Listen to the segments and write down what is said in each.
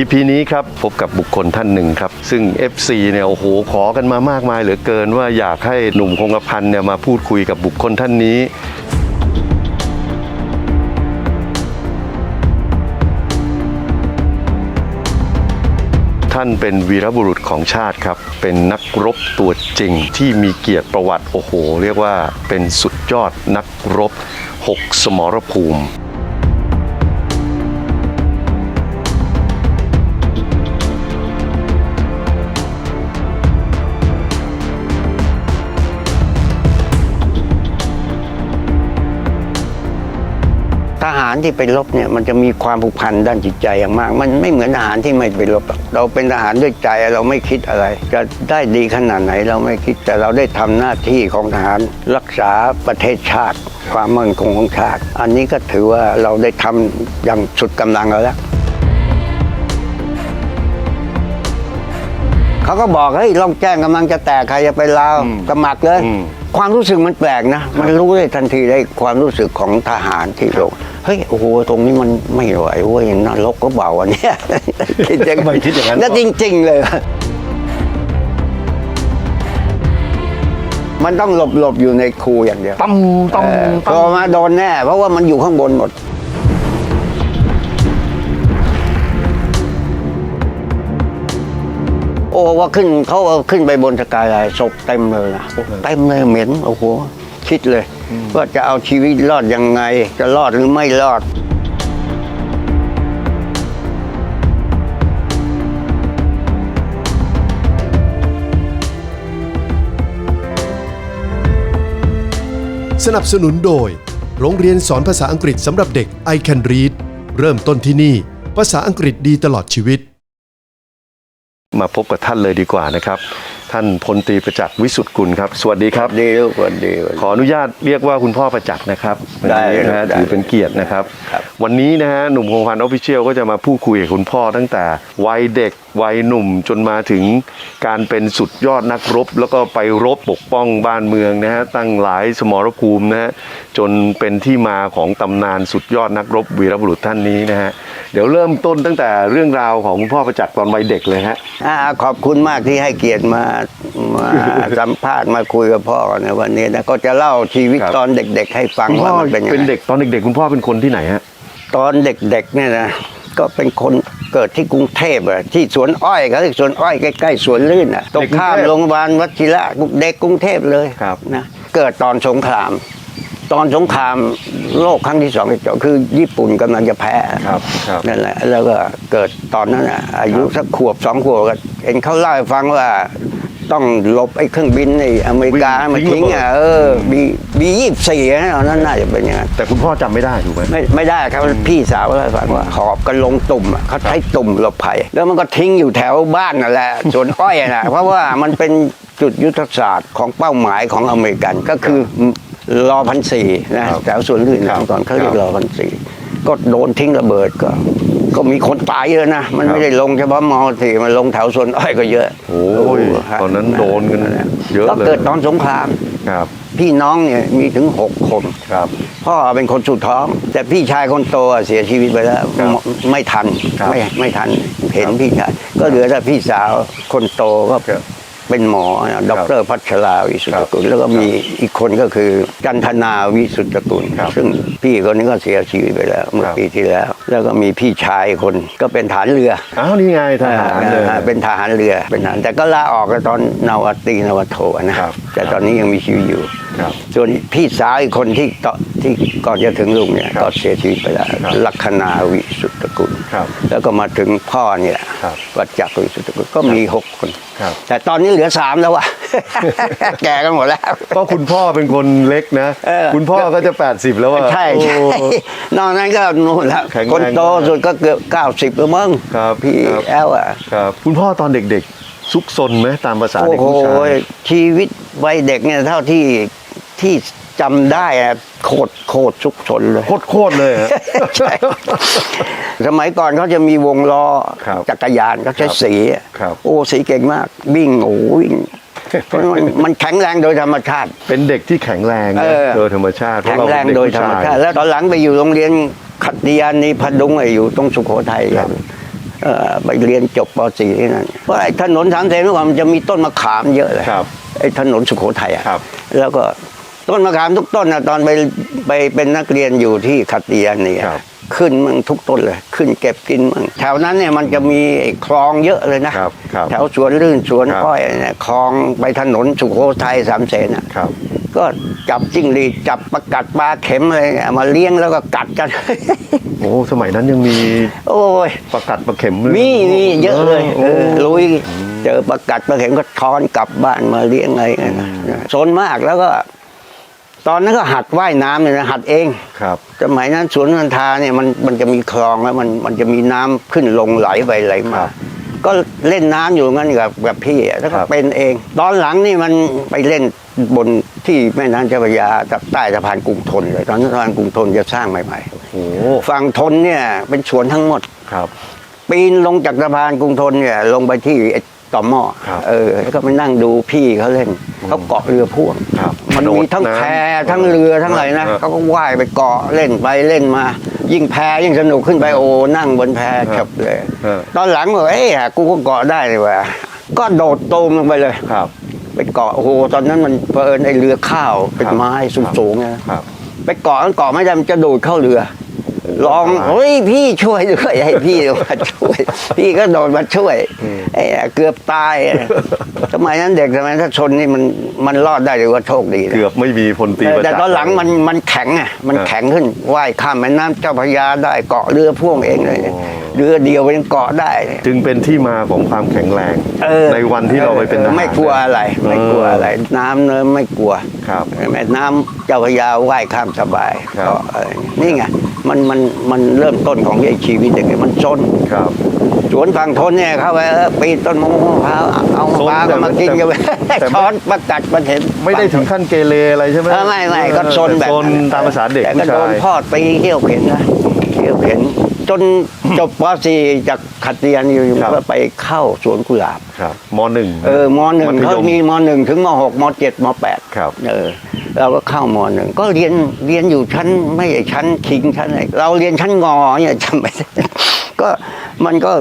EP นี้ครับพบกับบุคคลท่านหนึ่งครับ ซึ่ง FC เนี่ยโอ้โหขอกันมามากมายเหลือเกินว่าอยากให้หนุ่มคงกระพันเนี่ยมาพูดคุยกับบุคคลท่านนี้ ท่านเป็นวีรบุรุษของชาติครับ เป็นนักรบตัวจริงที่มีเกียรติประวัติโอ้โห เรียกว่าเป็นสุดยอดนักรบ 6 สมรภูมิ หารที่ไปรบเนี่ยมันจะมีความผูกพันด้านจิตใจอย่างมาก มันไม่เหมือนทหารที่ไม่ไปรบหรอกเราเป็นทหารด้วยใจเราไม่คิดอะไร จะได้ดีขนาดไหนเราไม่คิดแต่เราได้ทำหน้าที่ของทหารรักษาประเทศชาติ ความมั่นคงของชาติ อันนี้ก็ถือว่าเราได้ทำอย่างสุดกำลังเราแล้วเขาก็บอกเฮ้ยล่องแจ้งกำลังจะแตกใครจะไปลาวอืมสมัครเลยอืม ความรู้สึกมันแปลกนะ มันรู้ได้ทันทีได้ความรู้สึกของทหารที่ลงเฮ้ยโอ้โหตรงนี้มันไม่ไหวเว้ยนรกก็เบาอันเนี้ยคิดอย่างทำไมคิดอย่างนั้นแล้วจริง ๆ เลย มันต้องหลบหลบๆอยู่ในคูอย่างเดียวตั้มตั้มเออพตั้อมมาโดนแน่ เพราะว่ามันอยู่ข้างบนหมด อ้ว่าขึ้นเขาเอาขึ้นไปบนสกายไลน์ศพเต็มเลยนะเต็มเลยเหม็นโอ้โหคิดเลย ว่าจะเอาชีวิตรอดยังไง จะรอดหรือไม่รอดสนับสนุนโดย โรงเรียนสอนภาษาอังกฤษสำหรับเด็ก I Can Read เริ่มต้นที่นี่ ภาษาอังกฤษดีตลอดชีวิต มาพบกับท่านเลยดีกว่านะครับ ท่านพลตรีประจักษ์วิสุทธิ์กุลครับสวัสดีครับดีลูกวันดีวันดีขออนุญาตเรียกว่าคุณพ่อประจักษ์นะครับได้วันนี้นะฮะได้ถือเป็นเกียรตินะครับ ครับวันนี้นะฮะหนุ่มคงพันออฟฟิเชียลก็จะมาพูดคุยกับคุณพ่อตั้งแต่วัยเด็กวัยหนุ่มจนมาถึงการเป็นสุดยอดนักรบ แล้วก็ไปรบปกป้องบ้านเมืองนะฮะตั้งหลายสมรภูมินะฮะจนเป็นที่มาของตำนานสุดยอดนักรบวีรบุรุษท่านนี้นะฮะเดี๋ยวเริ่มต้นตั้งแต่เรื่องราวของคุณพ่อประจักษ์ตอนวัยเด็กเลยฮะ อ่าขอบคุณมากที่ให้เกียรติมามาสัมภาษณ์มาคุยกับพ่อในวันนี้นะก็จะเล่าชีวิตครับตอนเด็ก ๆ ให้ฟังคุณพ่ว่าอมันเป็นยังเป็นไงเด็กตอนเด็ก ๆ คุณพ่อเป็นคนที่ไหนฮะตอนเด็กๆเนี่ยนะก็เป็นคนเกิดที่กรุงเทพอะที่สวนอ้อยเขาเรียกสวนอ้อยใกล้ๆสวนลื่นอะตรงข้ามโรงพยาบาลวชิระเด็กกรุงเทพเลยครับนะเกิดตอนสงคราม ตอนสงครามโลกครั้งที่สองที่จบคือญี่ปุ่นกำลังจะแพ้ครับครับนั่นแหละแล้วก็เกิดตอนนั้นอะอายุสักขวบสองขวบก็เห็นเขาเล่าให้ฟังว่า ต้องหลบไอ้เครื่องบินในอเมริกาวิ่งมาทิ้ทิ้งงระเบิดอะเออบีบียี่สี่นะตอนนั้นน่าจะเป็นอย่างนั้นแต่คุณพ่อจำไม่ได้ถูกไหมไม่ไม่ได้ครับพี่สาวเล่าให้ฟังว่าหอบกันลงตุ่มอะเขาใช้ตุ่มหลบภัยแล้วมันก็ทิ้งอยู่แถวบ้านนั่นแหละสวนอ้อยนะเพราะว่ามันเป็นจุดยุทธศาสตร์ของเป้าหมายของอเมริกันก็คือรอพันสี่นะครับแถวสวนลื่นครับก่อนเขาเรียคกรับรอพันสี่ก็โดนทิ้งระเบิดก็ ก็มีคนตายเยอะนะ มันครับไม่ได้ลงเฉพาะมอสี่มันลงแถวสวนอ้อยก็เยอะ โอ้ยฮะตอนนั้นโดนกันเยอะก็เลยเกิดตอนสงครามครับ พี่น้องเนี่ยมีถึงหกคนครับ พ่อเป็นคนสุดท้อง แต่พี่ชายคนโตอะเสียชีวิตไปแล้วครับไม่ไม่ทันครับไม่ไม่ทันเห็นพี่ชายก็เหลือแต่พี่สาวคนโตก็ครับ เป็นหมอนะดรพัชราวิสุทธกุล แล้วก็มีอีกคนก็คือ จันทนาวิสุทธกุลครับซึ่งพี่คนนี้ก็เสียชีวิตไปแล้วเมื่อครับปีที่แล้ว แล้วก็มีพี่ชายคนก็เป็นฐานเรืออ้าวนี่ไงทหารเลยอ่าเป็นทหารเรือเป็นทหารแต่ก็ลาออกแล้วตอนนาวาตรีนาวาโทนะครับแต่ตอนนี้ยังมีชีวิตอยู่ ครับ ส่วนพี่สาวอีกคนที่ต่อที่ก่อนจะถึงลุงเนี่ยครับก็เสียชีวิตไปแล้วครับลัคนาวิสุทธกุลครับแล้วก็มาถึงพ่อเนี่ยครับวัดจักรวิสุทธกุลก็มีหกคน ครับ แต่ตอนนี้เหลือสามแล้ววะ แก่กันหมดแล้ว ก็คุณพ่อเป็นคนเล็กนะ เออ คุณพ่อก็จะ 80 แล้วอะใช่ใช่โอ้ นอกนั้นก็นู่นแล้วแข็งแรงคนโตสุดก็เกือบเก้าสิบแล้วมั้งครับพี่ครับ แอลอะ ครับ คุณพ่อตอนเด็กๆ ซุกซนไหมตามภาษาโอ้เด็กโหผู้ชายชีวิตวัยเด็กเนี่ยเท่าที่ ที่จำได้อะโคตรโคตรชุกชนเลย โคตรโคตรเลยฮะ ใช่สมัยก่อนเขาจะมีวงล้อครับจักรยานเขาใช้ครับสีอะครับ โอ้สีเก่งมาก วิ่งโอ้วิ่งเพราะมันมันแข็งแรงโดยธรรมชาติ เป็นเด็กที่แข็งแรงเอนะอ โดยธรรมชาติเพแข็ราะงเราแรงเป็นเด็กโดยผู้ธรรมชายชาติ แล้วตอนหลังไปอยู่โรงเรียนขัตติยานีพดุงไอ้อยู่ตรงสุโขทัยครับเอ่อไปเรียนจบป .4 ที่นั่นเพราะไอ้ถนนสามเสนเมื่อก่อนมันจะมีต้นมะขามเยอะเลยครับไอ้ถนนสุโขทัยอะครับ แล้วก็ ต้นมะขามทุกต้นนะตอนไปไปเป็นนักเรียนอยู่ที่ขัตติยานีอะครับขึ้นมั่งทุกต้นเลย ขึ้นเก็บกินมั่งแถวนั้นเนี่ยมันจะมีไอ้คลองเยอะเลยนะครับครับแถวสวนลื่นสวนครับก้อยเนี่ยคลองไปถนนสุโขทัยสามเสนอะครับก็จับจิ้งหรีดจับประกัดปลาเข็มอะไรเนี่ยมาเลี้ยงแล้วก็กัดกันโอ้สมัยนั้นยังมี โอ้ยประกัดประเข็มด้วยมีมีเยอะเลยโอ้เออลุยเจอประกัดประเข็มก็ทอนกลับบ้านมาเลี้ยงอะไรเงี้ยนะโซนมากแล้วก็ ตอนนั้นก็หัดว่ายน้ำเลยนะหัดเองครับ สมัยนั้นสวนนันทาเนี่ยมันมันจะมีคลองแล้วมันมันจะมีน้ำขึ้นลงไหลไปไหลคมารับก็เล่นน้ำอยู่งั้นกับกับพี่อะแล้วก็ครับเป็นเอง ตอนหลังนี่มันไปเล่นบนที่แม่น้ำเจ้าพระยากับใต้สะพานกรุงทนเลยตอนนั้นสะพานกรุงทนจะสร้างใหม่โอ้ๆฝั่งทนเนี่ยเป็นสวนทั้งหมดครับ ปีนลงจากสะพานกรุงทนเนี่ยลงไปที่ไอ้ ต่อหม้อครับเออแล้วก็ไปนั่งดูพี่เขาเล่นเขาเกาะเรือพ่วงครับมันมีทั้งกระโดดน้ำแพทั้งเรือทั้งอะไรนะเออเขาก็ว่ายไปเกาะเล่นไปเล่นมา ยิ่งแพยิ่งสนุกขึ้นไปโอ้นั่งบนแพเออเฉบเลยเออตอนหลังบอกเอ้ยกูก็เกาะได้เลยว่ะก็โดดตูมลงไปเลยครับ ไปเกาะโอ้โหตอนนั้นมันเพลินไอ้เรือข้าวเป็นไม้สูงๆนะครับไปเกาะมันเกาะไม่ได้มันจะโดดเข้าเรือ ลองเฮ้ยพี่ช่วยด้วยให้พี่มาช่วย พี่ก็โดดมาช่วยไอ้เกือบตายสมัยนั้นเด็กสมัยนั้นถ้าชนนี่มันมันรอดได้หรือว่าโชคดีนะเกือบไม่มีพลตรีเออประแต่จักษ์ตอนหลังมันมันแข็งอะมันเออแข็งขึ้นว่ายข้ามแม่น้ำเจ้าพระยาได้เกาะเรือพ่วงเองเลยโอ้เรือเดียวยังเกาะได้ จึงเป็นที่มาของความแข็งแรงเออในวันที่เราไปเป็นทหารไม่กลัวอะไร ไม่กลัวอะไร น้ำเนิมไม่กลัวครับแม่น้ำเจ้าพระยาว่ายข้ามสบายครับก็อะไรนี่ไง มันมันมันเริ่มต้นของไอ้ชีวิตอย่างเงี้ยมันจนครับสวนฝั่งทนเนี่ยเข้าไปเออปีนต้นมะม่วงมะพร้าวเอาซนปลาก็มากินกันไปแต่แต่ช้อนประกัดมาเห็นไม่ได้ถึงขั้นเกเรอะไรใช่ไหมเออไม่ไม่ก็ซนแบบซนตามภาษาเด็กแต่ผู้ก็โดชานยพ่อตีเขี้ยวเข็นนะเขี้ยวเข็น จนจบป .4 จากขัดเรียนอยู่ครับก็ไปเข้าสวนกุหลาบ ครับมหนึ่งเออมหนึ่งธยเขามีมหนึ่งถึงมหกมเจ็ดมแปดครับ เออ เราก็เข้ามหนึ่งก็เรียนเรียนอยู่ชั้นไม่ใช่ชั้นคิงชั้นไหนเราเรียนชั้นงอเนี่ยจำไม่ได้ก็มันก็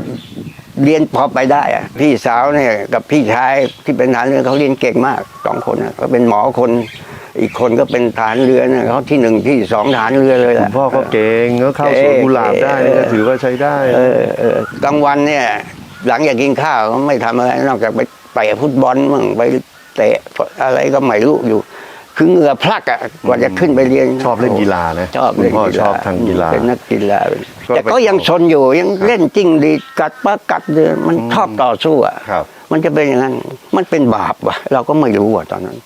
เรียนพอไปได้อะพี่สาวเนี่ยกับพี่ชายที่เป็นทหารเรือเขาเรียนเก่งมากสองคนนะก็เป็นหมอคน อีกคนก็เป็นทหารเรือนะเขาที่หนึ่งที่สองทหารเรือเลยแหคุละณพ่อก็เก่งก็เข้าสวนกุหลาบได้นี่ก็ถือว่าใช้ได้เออเออกลางวันเนี่ย หลังจากกินข้าวก็ไม่ทำอะไรนอกจากไปเตะฟุตบอลมั่งไปเตะอะไรก็ไม่รู้อยู่ คือเหงื่อพลักอะกว่าจะขึ้นไปเรียนชอบเล่นกีฬานะชอบเล่นคุณพ่อกีฬาชอบทางกีฬาเป็นนักกีฬาก็แต่ไปก็ยังชนอยู่ยังเล่นจริงดีดกัดปลากัดเดือนมันชอบต่อสู้อะครับมันจะเป็นอย่างนั้นมันเป็นบาปว่ะเราก็ไม่รู้อะตอนนั้น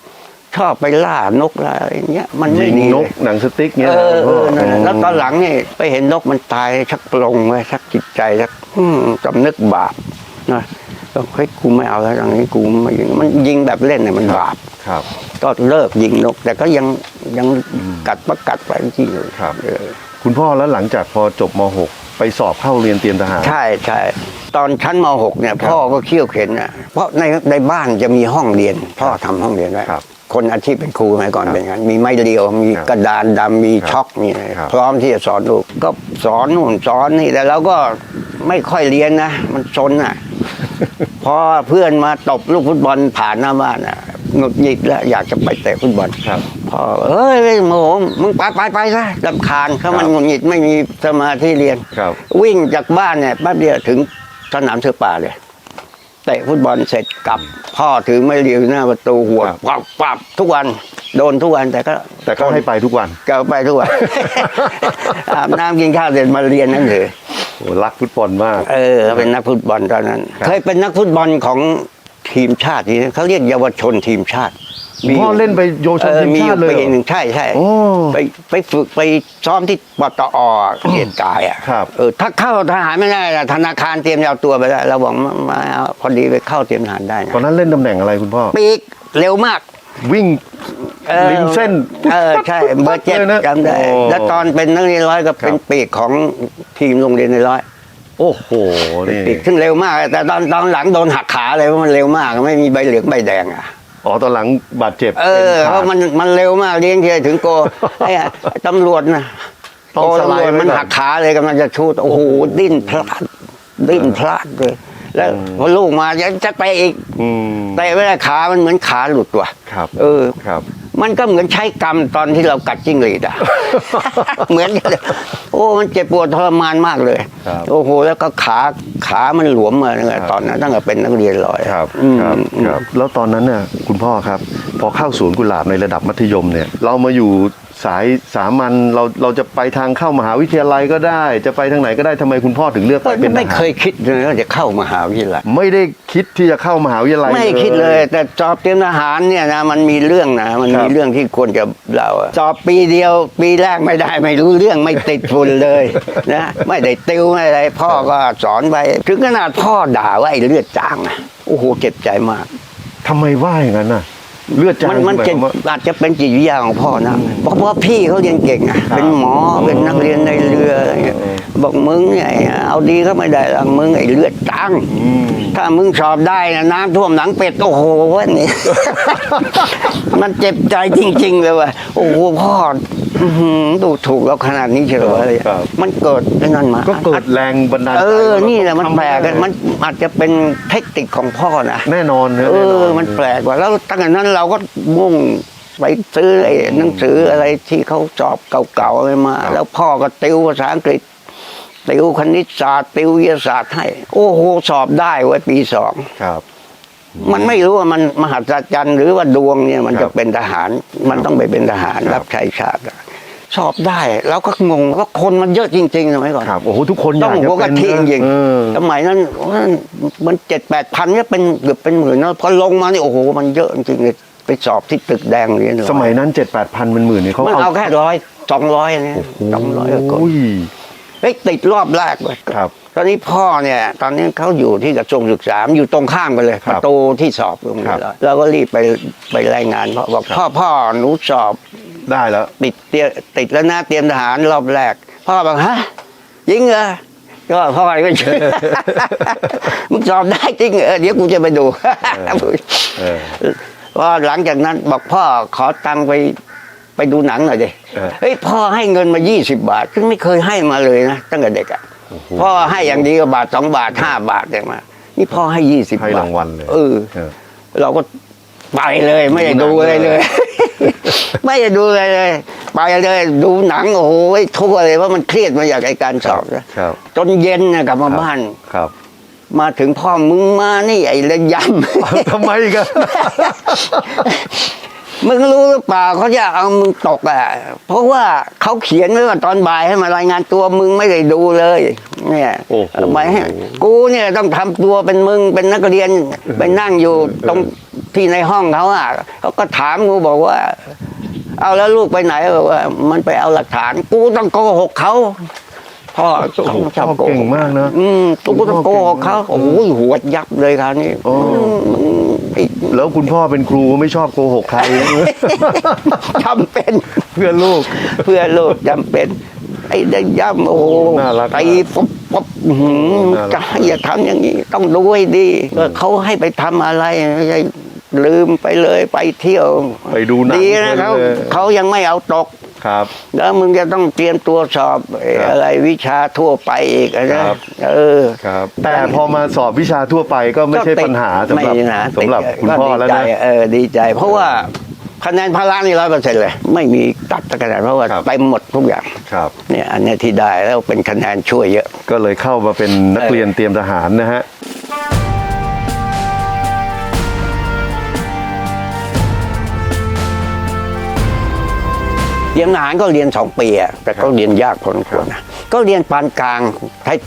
ชอบไปล่านกอะไรอย่างเงี้ยมันไม่ยิงดีนกเลยหนังสติ๊กเงี้ยเออเออนั่นแหละมแล้วตอนหลังนี่ไปเห็นนกมันตายชักปลงไว้ชักจิตใจชักอืมสำนึกบาปนะ ก็เฮ้ยกูไม่เอาแล้วอย่างนี้กูไม่ยิงมันยิงแบบเล่นเนี่ยมันบาปครับ ก็เลิกยิงนก แต่ก็ยังยังกัดประกัดไปจริงๆเลยครับเออคุณพ่อแล้วหลังจากพอจบม .6 ไปสอบเข้าเรียนเตรียมทหารใช่ใช่ตอนชั้นม .6 เนี่ยพ่อก็เขี่ยวเข็นนะเพราะในในบ้านจะมีห้องเรียน พ่อทำห้องเรียนไว้ครับคนอาชีพเป็นครูสมัยก่อนครับเป็นอย่างนั้นมีไม้เรียวมีครับกระดานดำมีครับช็อกมีอะไรครับพร้อมที่จะสอนลูกก็สอนนู่นสอนนี่แต่เราก็ไม่ค่อยเรียนนะ มันซนอะ พอเพื่อนมาตบลูกฟุตบอลผ่านหน้าบ้านอะหงุดหงิดแล้วอยากจะไปเตะฟุตบอลครับ พอเอ้ยโมโหมึงไปไปไปซะลำคาญเขามันครับหงุดหงิดไม่มีสมาธิเรียนครับ วิ่งจากบ้านเนี่ยแป๊บเดียวถึงสนามเสือป่าเลยเตะฟุตบอลเสร็จกลับ พ่อถือไม่เรียวหน้าประตูหัวครับ ปับปับทุกวันโดนทุกวันแต่ก็แต่ก็ให้ไปทุกวัน ก็ไปทุกวัน อาบน้ำกินข้าวเสร็จมาเรียนนั่นเลย โอ้รักฟุตบอลมาก เออเป็นนักฟุตบอลตอนนั้น ครับ เคยเป็นนักฟุตบอลของทีมชาตินี่เขาเรียกเยาวชนทีมชาติคุณพ่อเล่นไปโยชนเออทีมมีอชายู่ติเลยปีเหรอหนึ่งใช่ใช่โอ้ไปไปฝึกไปซ้อมที่ปตอเกียรติกายอะครับ เออถ้าเข้าทหารไม่ได้นะธนาคารเตรียมจะเอาตัวไปได้เราบอกมามาเอาพอดีไปเข้าเตรียมทหารได้นะตอนนั้นเล่นตำแหน่งอะไรคุณพ่อ ปีกเร็วมาก วิ่งออริมเส้นเออใช่เบอร์เจ็ดเลยนะจำได้โอ้แล้วตอนเป็นนักเรียนร้อยก็เป็นครับปีกของทีมโรงเรียนในร้อยโอ้โหนี่ปีกซึ่งเร็วมาก แต่ตอนตอนหลังโดนหักขาเลยเพราะมันเร็วมาก ไม่มีใบเหลืองใบแดงอะอ๋อตอนหลังบาดเจ็บ เออขาเพราะมันมันเร็วมากเลี้ยงเทียถึงโกไอ้อะตำรวจนะต้องโกสไลตำรด์วจไว้มันก่อนหักขาเลยกำลังจะชูดโอ้โหดิ้นพลาดดิ้นพลาดเลย แล้วพอลูกมายังจะไปอีกอืมแต่เวลาขามันเหมือนขาหลุดว่ะครับ เออครับ มันก็เหมือนใช้กรรมตอนที่เรากัดจิ้งหรีดอะเหมือนกันเลยโอ้มันเจ็บปวดทรมานมากเลยครับโอ้โห แล้วก็ขาขามันหลวมมาเนี่ยตอนนั้นตั้งแต่เป็นนักเรียนเลยครับอืมครับอืมครับ แล้วตอนนั้นน่ะคุณพ่อครับ พอเข้าศูนย์กุหลาบในระดับมัธยมเนี่ย เรามาอยู่ สายสามัญเราเราจะไปทางเข้ามหาวิทยาลัยก็ได้ จะไปทางไหนก็ได้ทำไมคุณพ่อถึงเลือกไปเป็นทหารไม่เคยคิดเลยว่าจะเข้ามหาวิทยาลัยไม่ได้คิดที่จะเข้ามหาวิทยาลัยไม่คิดเลย แต่สอบเตรียมทหารเนี่ยนะมันมีเรื่องนะมันครัมีบเรื่องที่ควรจะเล่าอะสอบปีเดียว ปีแรกไม่ได้ไม่รู้เรื่องไม่ติดฝุ่นเลยนะไม่ได้ติวไม่อะไรพ่อก็สอนไปถึงขนาดพ่อด่าว่าไอ้เลือดจางอะโอ้โหเจ็บใจมากทำไมว่าอย่างนั้นน่ะ เลือดจางมันมันหายเจ็บความว่าอาจจะเป็นจิตวิทยาของพ่อนะเพราะว่าพี่เขาเรียนเก่งอะเป็นหมอเป็นนักเรียนในเรืออะไรเงี้ยบอกมึงเนี่ยเอาดีก็ไม่ได้หรอกมึงไอ้เลือดจางอืมถ้ามึงสอบได้นะน้ำท่วมหนังเป็ดโอ้โหเวันนี้มันเจ็บใจจริง ๆ เลยว่ะโอ้โหพ่ออื้อหือ ดูถูกเราขนาดนี้เฉยเลยครับ มันเกิดไอ้นั่นมาก็เกิดแรงบันดาลใจเออ นี่แหละมันทำแปลกอะได้มันอาจจะเป็นเทคนิคของพ่อนะแน่นอนนะเอแน่นอมันแปลกว่าแล้วตั้งแต่นั้นเราก็มุ่งไปซื้อไอ้หนังสืออะไรที่เขาสอบเก่าๆอะไรมา แล้วพ่อก็ติวภาษาอังกฤษติวคณิตศาสตร์ติววิทยาศาสตร์ให้ โอ้โหสอบได้ไว้ปีสองครับมันไม่รู้ว่ามันมหัศจรรย์หรือว่าดวงเนี่ยมันครัจะบเป็นทหาร มันต้องไปเป็นทหารครับรับใช้ชาติอะ สอบได้ แล้วก็งงว่าคนมันเยอะจริงๆสมัยก่อนครับโอ้โหทุกคนอต้อยางกจะหัวกะเป็นทิจริงเออๆสมัยนั้นมันเจ็ดแปดพันเนี่ยเป็นเกือบเป็นหมื่นนะพอลงมานี่โอ้โหมันเยอะจริงๆเลยไปสอบที่ตึกแดงเรียนสมัยนั้นเจ็ดแปดพันเป็นหมื่นเนี่ยเขามันเอาแค่ร้อยสองร้อยเนี่ยสองร้อยกว่าคนโอ้ยเฮ้ยติดรอบแรกเลยครับ ตอนนี้พ่อเนี่ย ตอนนี้เขาอยู่ที่กระทรวงศึกษาอยู่ตรงข้ามกันเลยคปรับระตูที่สอบตรงครันี้บแล้วเราก็รีบไปไปรายงานพ่อบอกครับพ่อพ่อหนูสอบได้แล้วติดเตรียติดแล้วนะเตรียมทหารรอบแรก พ่อบอกฮะจริงเหรอก็พ่อก็เชื่อมึงสอบได้จริงเหรอเดี๋ยวกูจะไปดูเออพอหลังจากนั้นบอกพ่อขอตังค์ไปไปดูหนังหน่อยดิเออเฮ้ยพ่อให้เงินมา20บาทซึ่งไม่เคยให้มาเลยนะตั้งแต่เด็กอะ พ่อให้อย่างดีก็บาทสองบาทห้าบาทเนี่ยมานี่พ่อให้ยี่สิบให้บาทรางวัลเลยเออเออ เราก็ไปเลย ไม่ได้ดูอะไรเลย ไม่ได้ดูอะไรเลย ไปเลยดูหนังโอ้โหทุกข์เลยว่าะมันเครียดมาจากไอการสอบนะครับจนเย็นนะกลับมาบ้าน ครับมาถึงพ่อมึงมานี่ไอ้ระยำ ทำไมกัน มึงรู้หรือเปล่าเขาจะเอามึงตกอะ เพราะว่าเขาเขียนไว้ว่าตอนบ่ายให้มารายงานตัวมึงไม่ได้ดูเลย เนี่ยโอ้โหหมายให้กูเนี่ยต้องทำตัวเป็นมึงเป็นนักเรียนไปนั่งอยู่ตรงที่ในห้องเขาอะเขาก็ถามกูบอกว่า เอาแล้วลูกไปไหนบอกว่า มันไปเอาหลักฐาน กูต้องโกหกเขาพ่อโอ้โหชอบพ่อโกเก่หงกมากนะอืมกูต้องโกหกเขาโอ้ยหัวยับเลยคราวนี้โอ้อืมไอ้ แล้วคุณพ่อเป็นครูไม่ชอบโกหกใคร จำเป็น เพื่อลูก เพื่อโลกจำเป็น ไอ้ได้ย่ำโอ้โหน่ารักไปปุ๊บปุ๊บอื้อหือน่ารัก จะให้อย่าทำอย่างนี้ ต้องดูให้ดีก็เขาให้ไปทำอะไรไม่ใช่ลืมไปเลยไปเที่ยว ไปดูหนังดีนะเขาเลย เขายังไม่เอาตก ครับ แล้วมึงจะต้องเตรียมตัวสอบเอ่อครับอะไรวิชาทั่วไปอีกอะนะครับเออครับ แต่พอมาสอบวิชาทั่วไปก็ไม่ใช่ก็ติดปัญหาสำหรับไม่มีปัญหาสำหรับติดคุณพ่อแล้วก็นะดีใจเออดีใจ เพราะว่าคะแนนพละนี่ร้อยเปอร์เซ็นต์เลย ไม่มีตัดสักคะแนนเพราะว่าครับเต็มหมดทุกอย่างครับเนี่ยอันเนี้ยที่ได้แล้วเป็นคะแนนช่วยเยอะ ก็เลยเข้ามาเป็นนักเรียนเตรียมทหารนะฮะ เรียนทหารก็เรียนสองปีอะแต่ก็เรียนยากพอสมควรนะก็เรียนปานกลาง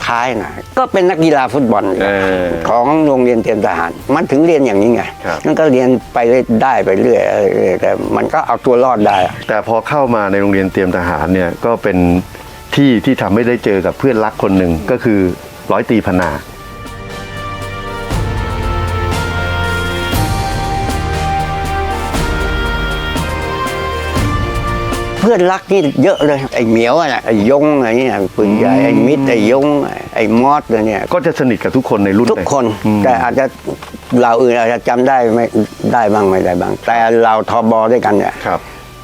ท้ายๆนะก็เป็นนักกีฬาฟุตบอลเออของโรงเรียนเตรียมทหาร มันถึงเรียนอย่างนี้ไงครับนั่นก็เรียนไปเรื่อยได้ไปเรื่อยเออแต่มันก็เอาตัวรอดได้อะแต่พอเข้ามาในโรงเรียนเตรียมทหารเนี่ยก็เป็นที่ที่ทำให้ได้เจอกับเพื่อนรักคนหนึ่งก็คือร้อยตรีพนา พเพื่อนรักนี่เยอะเลยไอ้เหมียวอะนะไอ้ยงไอ้เนี่ยปืนใหญ่ไอ้มิดไอ้ยงไอ้มอสเนี่ยก็จะสนิทกับทุกคนในรุ่นทุกเลยคนอืมแต่อาจจะเราอื่นอาจจะจำได้ไม่ได้บ้างไม่ได้บ้าง แต่เราทอบอด้วยกันเนี่ยครับ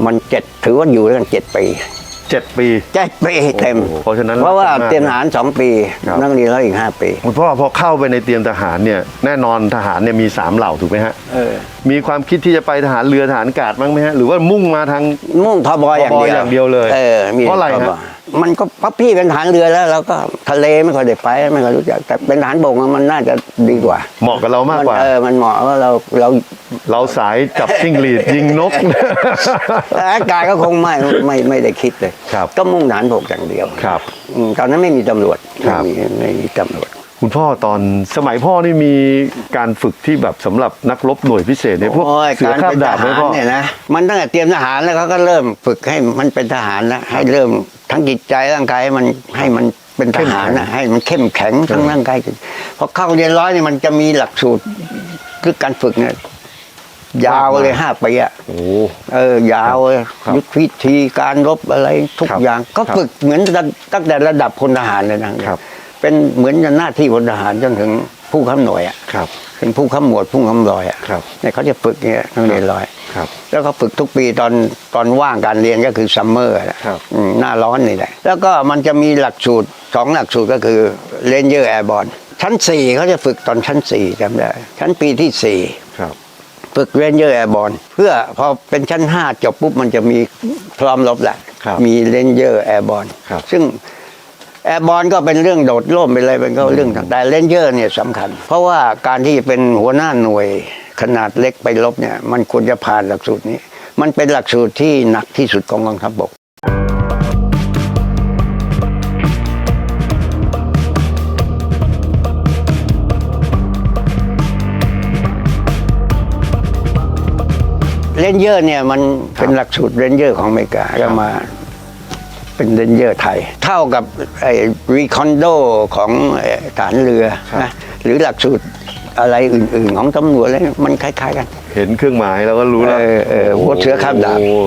มันเจ็ดถือว่าอยู่ด้วยกันเจ็ดปีเจ็ดปี เจ็ดปีเต็มโอ้โหเพราะฉะนั้นเพราะว่ารักกันมากเตรียมทหารสองปี ครับ นักเรียนแล้วอีกห้าปี คุณพ่อพอเข้าไปในเตรียมทหารเนี่ยแน่นอนทหารเนี่ยมีสามเหล่าถูกไหมฮะเออมีความคิดที่จะไปทหารเรือทหารอากาศบ้างไหมฮะหรือว่ามุ่งมาทาง มุ่งทบอย่างเดียวทบอย่างเดียวเลยเออมีเพราะอะไรทบฮะมันก็เพราะพี่เป็นทหารเรือแล้วเราก็ทะเลไม่ค่อยได้ไปไม่ค่อยรู้จักแต่เป็นทหารบกมันน่าจะดีกว่าเหมาะกับเรามากกว่า นเออมันเหมาะว่าเราเราเราสายจับจิ้งหรีดยิงนกแต่อากาศก็คงไม่ไม่ไม่ได้คิดเลยครับก็มุ่งทหารบกอย่างเดียวครับ อืมตอนนั้นไม่มีตำรวจครัไม่บมีไม่มีตำรวจ คุณพ่อตอนสมัยพ่อนี่มีการฝึกที่แบบสำหรับนักรบหน่วยพิเศษเนี่ยพวกโอ้ยเสือการข้ามเป็นทดาบไหมหารพ่อเนี่ยนะมันตั้งแต่เตรียมทหารแล้วเขาก็เริ่มฝึกให้มันเป็นทหารแล้วให้เริ่มทั้งจิตใจร่างกายให้มันให้มันเป็นทหารนะให้มันเข้มแข็งทั้งร่างกายพอเข้าเรียนร้อยเนี่ยมันจะมีหลักสูตรคือการฝึกเนี่ยยาวเลยห้าปีอะโอ้เออยาวเลยครับยุทธวิธีการรบอะไรทุกครับอย่าง ก็ครับฝึกเหมือนตั้งแต่ระดับพลทหารเลยนะครับ เป็นเหมือนหน้าที่พลทหารจนถึงผู้ข้าหน่วยอะครับ เป็นผู้ข้าหมวดผู้ข้าร้อยอะครับเนี่ยเขาจะฝึกเนี่ยนักเรียนร้อยครับ แล้วก็ฝึกทุกปีตอนตอนว่างการเรียนก็คือซัมเมอร์ครับหน้าร้อนนี่แหละแล้วก็มันจะมีหลักสูตรสองหลักสูตรก็คือเลนเยอร์แอร์บอลชั้นสี่เขาจะฝึกตอนชั้นสี่จำได้ ชั้นปีที่สี่ครับฝึกเรนเจอร์แอร์บอลเพื่อพอเป็นชั้น 5 จบปุ๊บมันจะมีพร้อมรบแหละครับมีเรนเจอร์แอร์บอลครับซึ่ง แอร์บอลก็เป็นเรื่องโดดร่มไปเลยเป็นก็เรื่องต่างแต่เรนเจอร์เนี่ยสำคัญ เพราะว่าการที่เป็นหัวหน้าหน่วยขนาดเล็กไปรบเนี่ยมันควรจะผ่านหลักสูตรนี้ มันเป็นหลักสูตรที่หนักที่สุดของกองทัพบกเรนเจอร์เนี่ยมันเป็นหลักสูตรเรนเจอร์ของอเมริกาก็มา เป็นเรนเจอร์ไทย เท่ากับไอ้รีคอนโดของไอ้ฐานเรือครับนะหรือหลักสูตรอะไรอื่น ๆ ของตำรวจอะไรมันคล้าย ๆ กัน เห็นเครื่องหมายแล้วก็รู้แล้วเออเออหัวเสือคาบดาบโอ้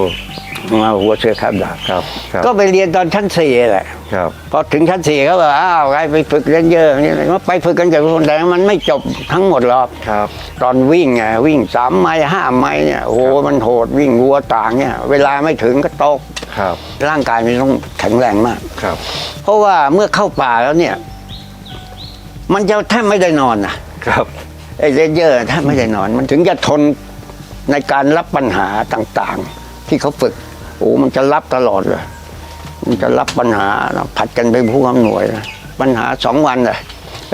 มาหัวเสือคาบดาบครับครับก็ไปเรียนตอนชั้นสี่แหละครับพอถึงชั้นสี่เขาบอกอ้าวใครไปฝึกเรนเจอร์นี่ก็ไปฝึกกันกับคนแต่มันไม่จบทั้งหมดหรอกครับ ตอนวิ่งไงวิ่งสามไมล์ห้าไมล์เนี่ยโอ้โหครับมันโหดวิ่งวัวต่างเนี่ย เวลาไม่ถึงก็ตกครับ ร่างกายมันต้องแข็งแรงมากครับ เพราะว่าเมื่อเข้าป่าแล้วเนี่ย มันจะแทบไม่ได้นอนนะครับไอ้เรนเจอร์แทบไม่ได้นอน มันถึงจะทนในการรับปัญหาต่างๆ ที่เขาฝึกโอ้มันจะรับตลอดเลยมันจะรับปัญหานะผัดกันไปผู้กำหน่วยนะปัญหาสองวันเลย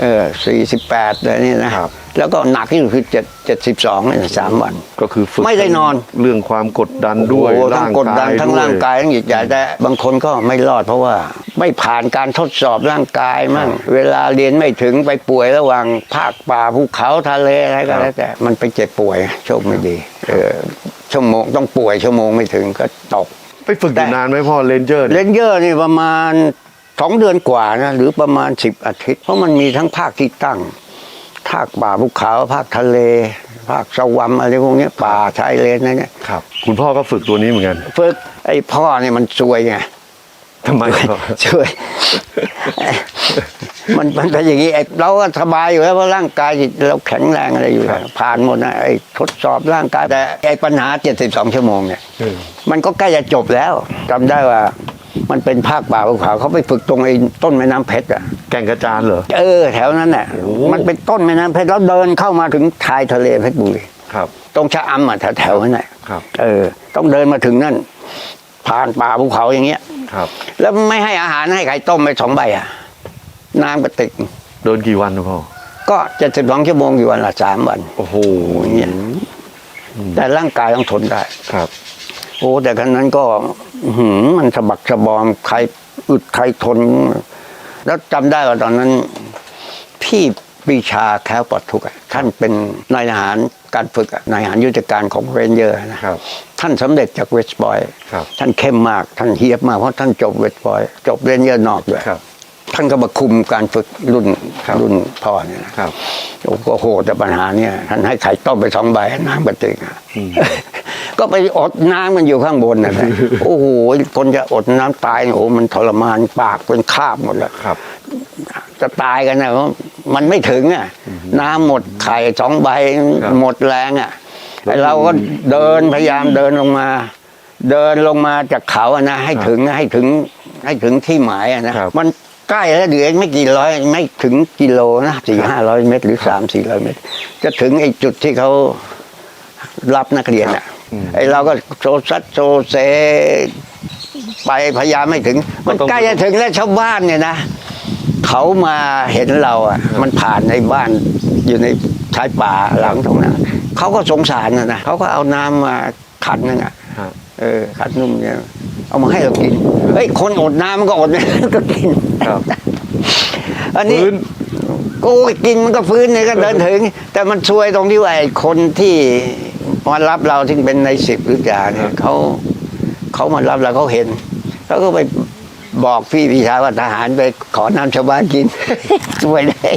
เออสี่สิบแปดเลยนี่นะครับ แล้วก็หนักที่สุดคือเจ็ดเจ็ดสิบสองเนี่ยสามวัน ก็คือฝึกไม่ได้นอนเรื่องความกดดันด้วยโอ้โหทั้งกดดันทั้งวยร่างกายทั้งจิตใจแต่บางคนก็ไม่รอดเพราะว่า ไม่ผ่านการทดสอบร่างกายมั่งเวลาเรียนไม่ถึงไปป่วยระหว่างภาคป่าภูเขาทะเลอะไรก็แล้วแต่มันไปเจ็บป่วยโชคไม่ดีเออชั่วโมงต้องป่วยชั่วโมงไม่ถึงก็ตก ไปฝึกอยู่นานไหมพ่อเลนเจอร์เลนเยอร์นี่ประมาณสองเดือนกว่านะหรือประมาณสิบอาทิตย์ เพราะมันมีทั้งภาคที่ตั้ง ภาคป่าภูเขาภาคทะเล ภาคสวรรค์อะไรพวกเนี้ยป่าชายเลนนั่นเนี่ย ครับ คุณพ่อก็ฝึกตัวนี้เหมือนกัน ฝึกไอ้พ่อเนี่ยมันซวยไง ทำไมพ่อช่วย มันมันเป็นอย่างนี้ไอ้เราก็สบายอยู่แล้วเพราะร่างกายเราแข็งแรงอะไรอยู่แล้วผ่านหมดนะไอ้ทดสอบร่างกายแต่ไอ้ปัญหา 72 ชั่วโมงเนี่ยเออมันก็ใกล้จะจบแล้วจำได้ว่ามันเป็นภาคป่าภูเขาเขาไปฝึกตรงไอ้ต้นแม่น้ำเพชรอะแก่งกระจานเหรอ เออ แถวนั้นแหละโอ้มันเป็นต้นแม่น้ำเพชรแล้วเดินเข้ามาถึงชายทะเลเพชรบุรีครับ ตรงชะอำอะแถวแถวๆนั้นแหละครับ เออ ต้องเดินมาถึงนั่น ผ่านป่าภูเขาอย่างเงี้ย ครับ แล้วไม่ให้อาหารให้ไข่ต้มไปสองใบอะ น้ำกระติก โดนกี่วันนะพ่อ ก็เจ็ดสิบสองชั่วโมงอยู่วันละสามวัน โอ้โหเนี่ยแต่ร่างกายต้องทนได้ ครับ โอ้ แต่ครั้นั้นก็อื้อหือมันสะบักสะบอมใครอึดใครทน แล้วจำได้ว่าตอนนั้น พี่ปรีชาแค้วปลอดทุกข์อะท่านเป็นนายทหารการฝึกอะนายทหารยุทธการของเรนเจอร์นะครับ ท่านสำเร็จจากเวสต์บอยครับท่านเข้มมากท่านเฮียบมากเพราะท่านจบเวสต์บอย จบเรนเจอร์นอกด้วยครับท่านก็มาคุมการฝึกรุ่นครับรุ่นพ่อเนี่ยนะครับโอ้โหแต่ปัญหาเนี่ยท่านให้ไข่ต้มไปสองใบน้ำกระติกอะก็ไปอดน้ำกันอยู่ข้างบนนะนะโอ้โหคนจะอดน้ำตายเนี่ยโอ้โหมันทรมานปากเป็นคราบหมดแล้วครับ จะตายกันนะเพราะมันไม่ถึงอะ น้ำหมดไข่สองใบครับหมดแรงอะไอ้ เราก็เดินพยายามเดินลงมา เดินลงมาจากเขาอะนะให้ถึงให้ถึงให้ถึงที่หมายอะนะครับ มันใกล้แล้วเดี๋ยวไม่กี่ร้อยไม่ถึงกิโลนะสี่ห้าร้อยเมตรหรือสามสี่ร้อยเมตร จะถึงไอ้จุดที่เขารับนักเรียนอะไอ้เราก็โซซัดโซเซไปพยายามไม่ถึง มันต้องใกล้จะถึงแล้วชาวบ้านเนี่ยนะเขามาเห็นเราอะ มันผ่านในบ้านอยู่ในชายป่าหลังตรงนั้น เขาก็สงสารนะนะเขาก็เอาน้ำมาขันนึงอะครับเออขันนุ่มเนี่ยเอามาให้เรากินเฮ้ยคนอดน้ำมันก็อดเนี่ยก็กินครับอันนี้ฟื้นโอ้ยกินมันก็ฟื้นเนี่ยก็เดินถึง แต่มันซวยตรงที่ว่าไอ้คนที่มารับเราที่เป็นในสิบหรือจ่าเนี่ยเขาเขามารับเราเขาเห็นเขาก็ไปบอกพี่พิชาว่าทหารไปขอน้ำชาวบ้านกินซวยเลย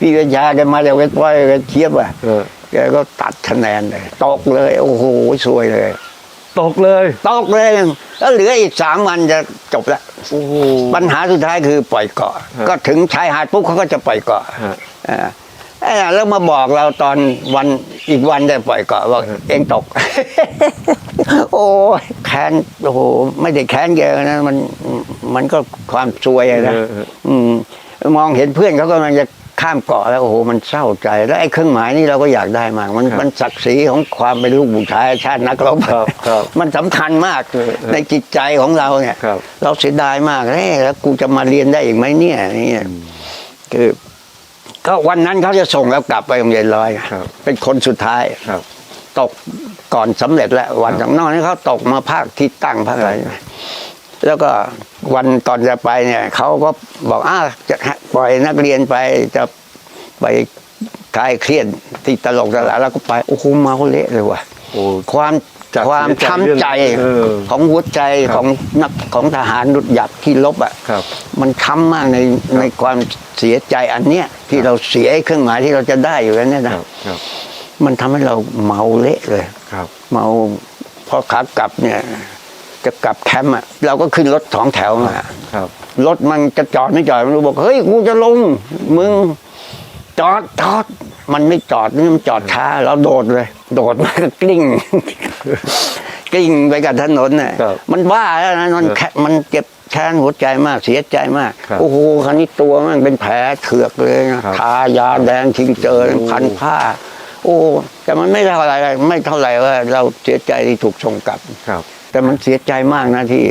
พี่พิชาแกมาจากเวทป้อยเวทเทียบอะเออ แกก็ตัดคะแนนเลยตกเลย โอ้โหซวยเลย ตกเลย ตกเลยแล้วเหลืออีกสามวันจะจบละโอ้โหปัญหาสุดท้ายคือปล่อยเกาะฮะก็ถึงชายหาดปุ๊บเขาก็จะปล่อยเกาะฮะอ่าเอ้ยแล้วมาบอกเราตอนวันอีกวันได้ปล่อยเกาะว่าฮะเองตก โอ้ยแค้นโอ้โหไม่ได้แค้นแกนะมันมันก็ความซวยอะนะเออเอออืมมองเห็นเพื่อนเขากำลังจะ ข้ามเกาะแล้วโอ้โหมันเศร้าใจ แล้วไอ้เครื่องหมายนี่เราก็อยากได้มาก มันครับมันศักดิ์ศรีของความเป็นลูกผู้ชายชาตินักรบครับครับมันสำคัญมากเออเออในจิตใจของเราเนี่ยครับเราเสียดายมากเอ้แล้วกูจะมาเรียนได้อีกไหมเนี่ยนี่คือ ก็วันนั้นเขาจะส่งเรากลับไปโรงเรียนร้อยครับเป็นคนสุดท้ายครับ ตกก่อนสำเร็จแล้ววันจากนอกนี้เขาตกมาภาคที่ตั้งภาคอะไรแล้วก็วันตอนจะไปเนี่ยเขาก็บอกอ้าวจะ ปล่อยนักเรียนไปจะไปคลายเครียดที่ตลกตลาดแล้วก็ไปโอ้โหเมาเละเลยว่ะโอ้ความจากความเสียใจช้ำใจเรื่องเออของหัวใจครับของนักของทหารดุดหยับที่ลบอะครับมันช้ำมากในในความเสียใจอันเนี้ยที่เราเสียไอ้เครื่องหมายที่เราจะได้อยู่แล้วเนี่ยคนะรับครับมันทำให้เราเมาเละเลยครับเมาพอขากลับเนี่ย จะกลับแคมป์อะเราก็ขึ้นรถสองแถวมาครับ รถมันจะจอดไม่จอดมันรู้บอกเฮ้ยกูจะลง มึงจอดจอดมันไม่จอดนี่มันจอดช้าเราโดดเลย โดดมันก็กลิ้งกลิ้งไปกับถนนน่ะครับมันบ้าแล้วนะมันแค่มันเจ็บแค้นหัวใจมากเสียใจมากครับโอ้โหคันนี้ตัวมันเป็นแผลเถือกเลยนะครับทายาแดงทิ้งเจอพันผ้า โอ้ แต่มันไม่เท่าไหรไม่เท่าไหร่ว่าเราเสียใจที่ถูกส่งกลับครับ แต่มันเสียใจมากนะที่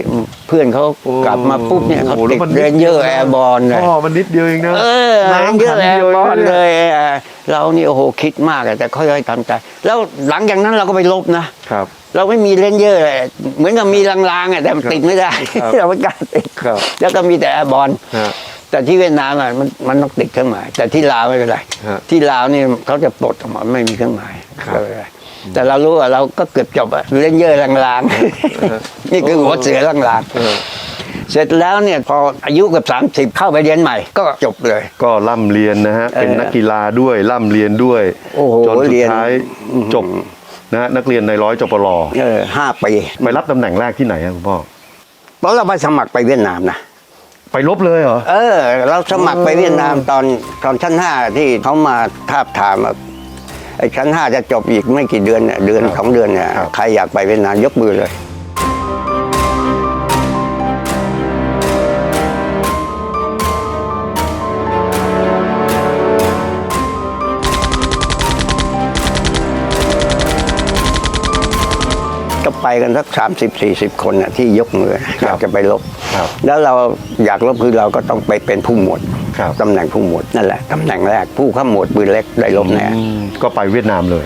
เพื่อนเขากลับมาปุ๊บเนี่ยเขาโอ้โหติดแล้วมันเรนเยอร์แอร์บอลเลยพ่อมันนิดเดียวเองนะเออเรนเยอร์แอขันดีร์วบอลงนะเลยเออเรานี่โอ้โหคิดมากอะแต่ค่อยๆทำใจแล้วหลังจากนั้นเราก็ไปลบนะครับเราไม่มีเลนเยอร์เลยเหมือนกับมีลางๆอะแต่มันครับติดไม่ได้ครับเราไม่กล้าติดครับแล้วก็มีแต่แอร์บอลฮะแต่ที่เวียดนามอะมันมันต้องติดเครื่องหมาย แต่ที่ลาวไม่เป็นไรฮะที่ลาวนี่เขาจะปลดออกมาไม่มีเครื่องหมาย ครับไม่เป็นไรแต่เรารู้ว่าเราก็เกือบจบอะเลนเยอร์ลางๆ นี่คือหัวเสือลางเออๆเสร็จแล้วเนี่ยพออายุเกับ30 เข้าไปเรียนใหม่ ก็จบเลย ก็ร่ำเรียนนะฮะ เป็นเออนักกีฬาด้วยร่ำเรียนด้วยโอ้โหจนสุเรีดยนท้ายจบนะฮะนักเรียนในร้อยจปรเออห้าปีไปรับตำแหน่งแรกที่ไหนอะคุณพ่อเพราะเราไปสมัครไปเวียดนามนะไปลบเลยเหรอ เออ เราสมัครไปเวียดนามตอนตอนชั้นห้าที่เขามาทาบถามว่า ไอ้ชั้นห้าจะจบอีกไม่กี่เดือนเนี่ยเดือนครับสองเดือนเนี่ยครับใครอยากไปเวียดนามยกมือเลยก็ไปกันสักสามสิบสี่สิบคนน่ะที่ยกมืออยากจะไปลบครับแล้วเราอยากลบคือเราก็ต้องไปเป็นผู้หมวดครับ ตำแหน่งผู้หมวดนั่นแหละตำแหน่งแรกผู้ข้าหมวดปืนเล็กได้ลบแน่อืมก็ไปเวียดนามเลย